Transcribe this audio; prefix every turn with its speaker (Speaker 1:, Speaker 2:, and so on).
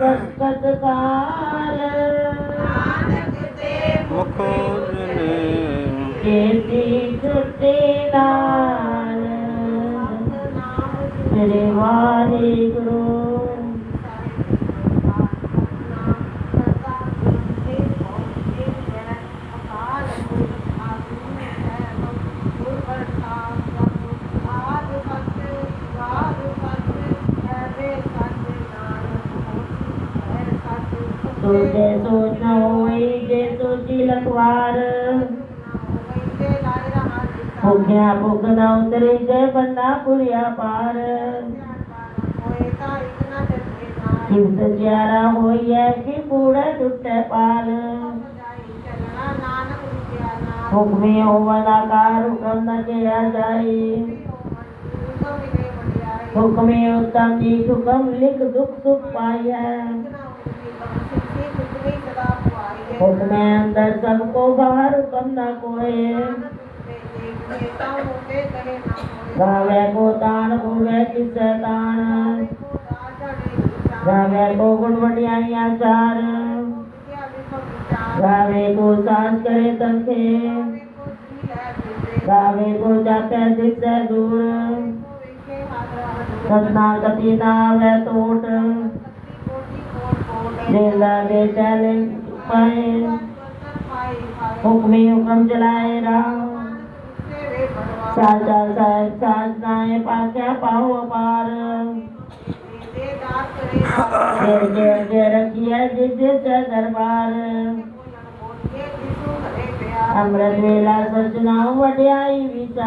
Speaker 1: दस्तकार
Speaker 2: मुखोज ने
Speaker 1: देती छुट्टी नाल
Speaker 2: तेरे वाहे
Speaker 1: गुरु।
Speaker 2: तो जैसो
Speaker 1: न उतरी जय बन्ना पुरिया पार।
Speaker 2: शिव
Speaker 1: सजारा होई ऐसी पूरा टूटे पार। हुक्मी होवन आकार हुक्म न किया जाए हुक्मी उत्तम जी हुक्म, लिख दुख सुख पाई है।
Speaker 2: हुक्म अंदर सबको
Speaker 1: बाहर हुक्म न कोए
Speaker 2: गावे
Speaker 1: को तान भूवे किसे तान
Speaker 2: गावे को
Speaker 1: गुणवटिया चार।
Speaker 2: गावे को सांस करे तंखे
Speaker 1: गावे को जाते जिससे दूर।
Speaker 2: सतना
Speaker 1: कती ना वे तोट।
Speaker 2: लेला दे चले पाए हुक्मी हुक्म चलाए राम साचा
Speaker 1: साहेब साधनाएँ पाक्या पाओ पार
Speaker 2: घेर
Speaker 1: घेर घेर रखिए जिस दरबार
Speaker 2: अमृत वेला सचना
Speaker 1: वड्याई विचार